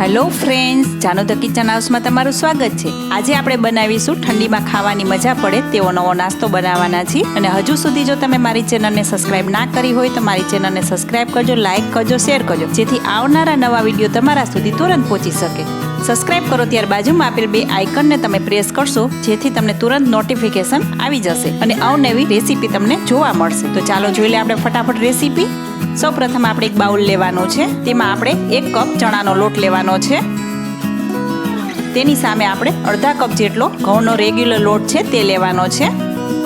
Hello friends, Jano the kitchen હાઉસમાં તમારું સ્વાગત છે. આજે આપણે બનાવીશું ઠંડીમાં ખાવાની મજા પડે તેવો નવો નાસ્તો બનાવવાના છીએ. અને હજુ સુધી જો તમે મારી ચેનલને સબસ્ક્રાઇબ ના કરી હોય તો મારી ચેનલને સબસ્ક્રાઇબ કરજો, લાઇક કરજો, શેર કરજો, જેથી આવનારા નવા વીડિયો તમારા સુધી તુરંત પહોંચી શકે. સબસ્ક્રાઇબ કરો ત્યાર બાજુમાં આપેલ બે આઇકનને તમે પ્રેસ કરશો, જેથી તમને તુરંત નોટિફિકેશન આવી જશે અને અવનવી રેસીપી તમને જોવા મળશે. તો ચાલો જોઈ લે આપણે ફટાફટ રેસીપી. સૌ પ્રથમ આપણે એક બાઉલ લેવાનો છે. તેમાં આપણે એક કપ ચણાનો લોટ લેવાનો છે. તેની સામે આપણે અડધા કપ જેટલો ઘઉંનો રેગ્યુલર લોટ છે તે લેવાનો છે.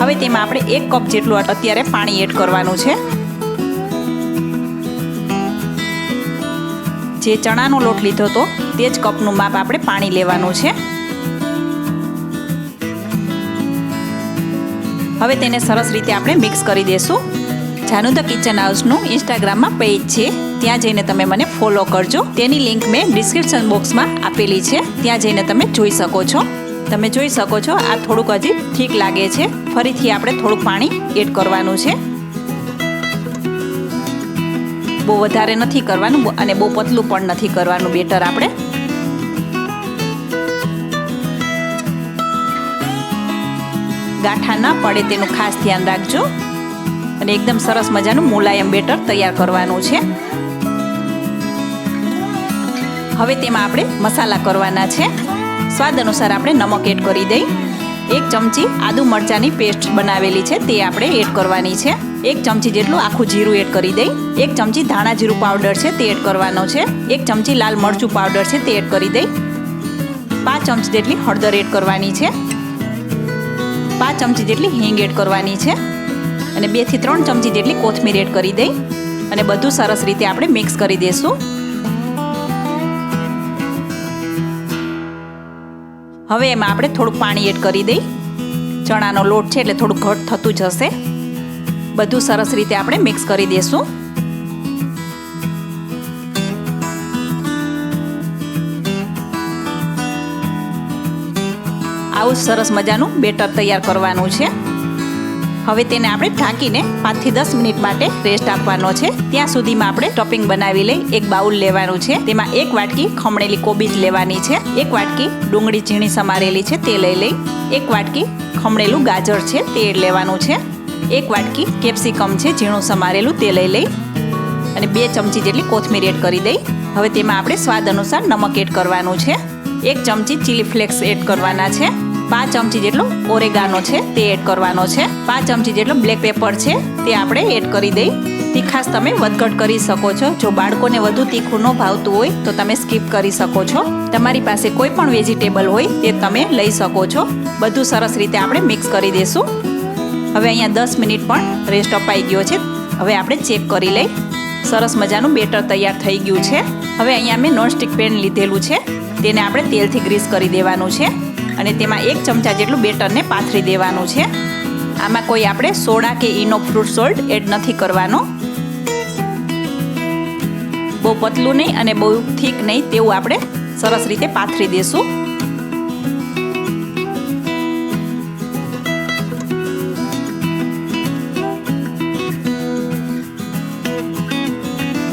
હવે તેમાં આપણે એક કપ જેટલું અત્યારે પાણી એડ કરવાનું છે. જે ચણાનો લોટ લીધો હતો તે જ કપનું માપ આપણે પાણી લેવાનું છે. હવે તેને સરસ રીતે આપણે મિક્સ કરી દેશું. જાનુ ધ કિચન હાઉસનું ઇન્સ્ટાગ્રામમાં પેજ છે. ત્યાં જઈને તમે મને ફોલો કરજો. તેની લિંક મેં ડિસ્ક્રિપ્શન બોક્સમાં આપેલી છે. ત્યાં જઈને તમે જોઈ શકો છો. તમે જોઈ શકો છો, આ થોડુંક હજી ઠીક લાગે છે. ફરીથી આપણે થોડુંક પાણી એડ કરવાનું છે. બહુ વધારે નથી કરવાનું અને બહુ પતલું પણ નથી કરવાનું, બેટર આપણે. ગાંઠા ન પડે તેનું ખાસ ધ્યાન રાખજો. અને એકદમ સરસ મજાનું મુલાયમ બેટર તૈયાર કરવાનું છે. હવે તેમાં આપણે મસાલા કરવાના છે. સ્વાદ અનુસાર આપણે નમક એડ કરી દઈ. એક ચમચી આદુ મરચાંની પેસ્ટ બનાવેલી છે, તે આપણે એડ કરવાની છે. એક ચમચી જેટલું આખું જીરું એડ કરી દઈ. એક ચમચી ધાણા જીરું પાવડર છે, તે એડ કરવાનો છે. એક ચમચી લાલ મરચું પાવડર છે, તે એડ કરી દઈ. પાંચ ચમચી જેટલી હળદર એડ કરવાની છે. પાંચ ચમચી જેટલી હિંગ એડ કરવાની છે. અને બેથી ત્રણ ચમચી જેટલી કોથમીર એડ કરી દઈ અને બધું સરસ રીતે આપણે મિક્સ કરી દઈશું હવે એમાં આપણે થોડું પાણી એડ કરી દઈ. ચણાનો લોટ છે એટલે થોડુંક ઘટ થતું જશે બધું સરસ રીતે આપણે મિક્સ કરી દઈશું આવું સરસ મજાનું બેટર તૈયાર કરવાનું છે. હવે તેને આપણે ઢાંકીને પાંચથી દસ મિનિટ માટે રેસ્ટ આપવાનો છે. ત્યાં સુધીમાં આપણે ટોપિંગ બનાવી લઈ એક બાઉલ લેવાનું છે. તેમાં એક વાટકી ખમણેલી કોબીજ લેવાની છે. એક વાટકી ડુંગળી ઝીણી સમારેલી છે, તે લઈ લઈ. એક વાટકી ખમણેલું ગાજર છે, તે લેવાનું છે. એક વાટકી કેપ્સિકમ છે, ઝીણું સમારેલું, તે લઈ લઈ. અને બે ચમચી જેટલી કોથમીર એડ કરી દઈ. હવે તેમાં આપણે સ્વાદ અનુસાર નમક એડ કરવાનું છે. એક ચમચી ચીલી ફ્લેક્સ એડ કરવાના છે. પાંચ ચમચી જેટલો ઓરેગાનો છે, તે એડ કરવાનો છે. પાંચ ચમચી જેટલો બ્લેક પેપર છે, તે આપણે એડ કરી દઈ. તીખાસ તમે વધઘટ કરી શકો છો. જો બાળકોને વધુ તીખું ન ભાવતું હોય, તો તમે સ્કીપ કરી શકો છો. તમારી પાસે કોઈ પણ વેજીટેબલ હોય, તે તમે લઈ શકો છો. બધું સરસ રીતે આપણે મિક્સ કરી દઈશું હવે અહીંયા દસ મિનિટ પણ રેસ્ટ અપાઈ ગયો છે. હવે આપણે ચેક કરી લઈ. સરસ મજાનું બેટર તૈયાર થઈ ગયું છે. હવે અહીંયા મેં નોનસ્ટિક પેન લીધેલું છે. તેને આપણે તેલથી ગ્રીસ કરી દેવાનું છે. અને તેમાં એક ચમચા જેટલું બેટરને પાથરી દેવાનું છે. આમાં કોઈ આપણે સોડા કે ઈનો ફ્રૂટ સોલ્ટ એડ નથી કરવાનો. બહુ પતલું નહીં અને બહુ થીક નહીં તેવું આપણે સરસ રીતે પાથરી દેશું.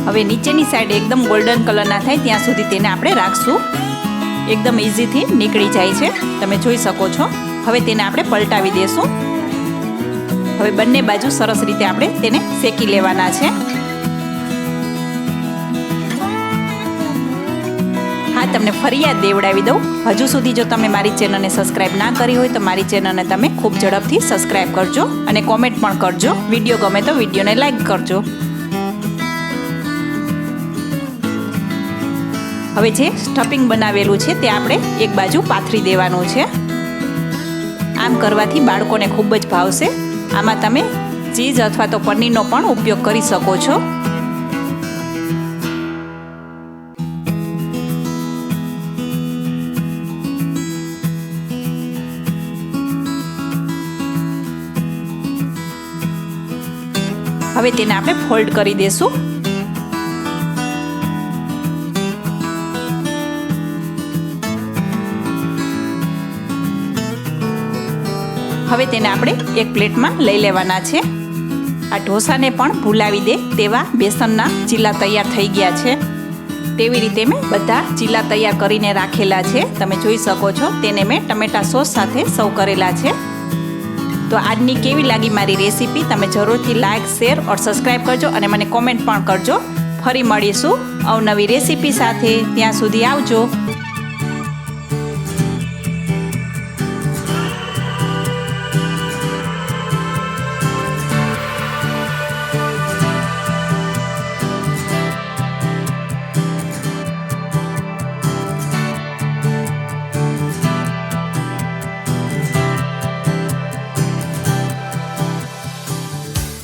હવે નીચેની સાઈડ એકદમ ગોલ્ડન કલરના થાય ત્યાં સુધી તેને આપણે રાખશું. એકદમ ઇઝીથી નીકળી જાય છે. તમે જોઈ શકો છો. હવે તેને આપણે પલટાવી દેશું. હવે બંને બાજુ સરસ રીતે આપણે તેને શેકી લેવાના છે. હા, તમને ફરિયાદ દેવડાવી દઉં. હજુ સુધી જો તમે મારી ચેનલને સબસ્ક્રાઇબ ના કરી હોય તો મારી ચેનલને તમે ખૂબ ઝડપથી સબસ્ક્રાઇબ કરજો અને કોમેન્ટ પણ કરજો. વીડિયો ગમે તો વિડીયોને લાઈક કરજો. હવે જે સ્ટફિંગ બનાવેલું છે તે આપણે એક બાજુ પાથરી દેવાનું છે. આમ કરવાથી બાળકોને ખૂબ જ ભાવશે. આમાં તમે ચીઝ અથવા તો પનીરનો પણ ઉપયોગ કરી શકો છો. હવે તેને આપણે ફોલ્ડ કરી દેશું. હવે તેને આપણે એક પ્લેટમાં લઈ લેવાના છે. આ ઢોસાને પણ ભૂલાવી દે તેવા બેસનના ચીલા તૈયાર થઈ ગયા છે. તેવી રીતે મેં બધા ચીલા તૈયાર કરીને રાખેલા છે. તમે જોઈ શકો છો, તેને મેં ટમેટા સોસ સાથે સર્વ કરેલા છે. તો આજની કેવી લાગી મારી રેસીપી? તમે જરૂરથી લાઇક શેર ઓર સબસ્ક્રાઈબ કરજો અને મને કોમેન્ટ પણ કરજો. ફરી મળીશું અવનવી રેસીપી સાથે. ત્યાં સુધી આવજો.